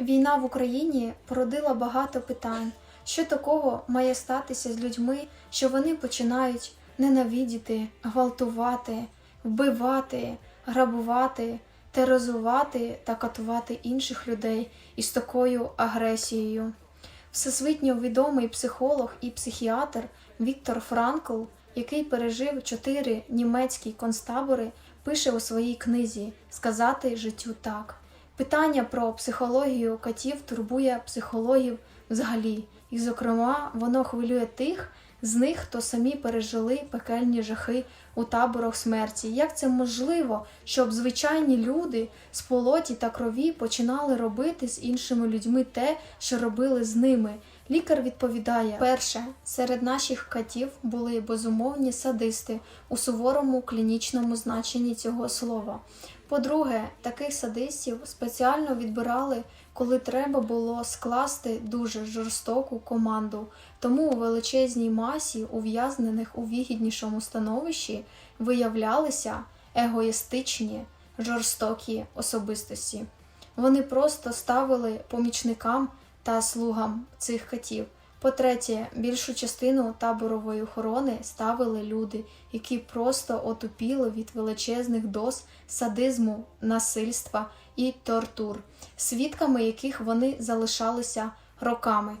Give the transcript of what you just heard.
Війна в Україні породила багато питань, що такого має статися з людьми, що вони починають ненавидіти, гвалтувати, вбивати, грабувати, тероризувати та катувати інших людей із такою агресією. Всесвітньо відомий психолог і психіатр Віктор Франкл, який пережив чотири німецькі концтабори, пише у своїй книзі Сказати життю так. Питання про психологію котів турбує психологів взагалі, і, зокрема, воно хвилює тих з них, хто самі пережили пекельні жахи у таборах смерті. Як це можливо, щоб звичайні люди з полоті та крові починали робити з іншими людьми те, що робили з ними? Лікар відповідає: перше, серед наших котів були безумовні садисти у суворому клінічному значенні цього слова. По-друге, таких садистів спеціально відбирали, коли треба було скласти дуже жорстоку команду. Тому у величезній масі ув'язнених у вигіднішому становищі виявлялися егоїстичні, жорстокі особистості. Вони просто ставили помічникам та слугам цих катів. По-третє, більшу частину таборової охорони ставили люди, які просто отупіли від величезних доз садизму, насильства і тортур, свідками яких вони залишалися роками.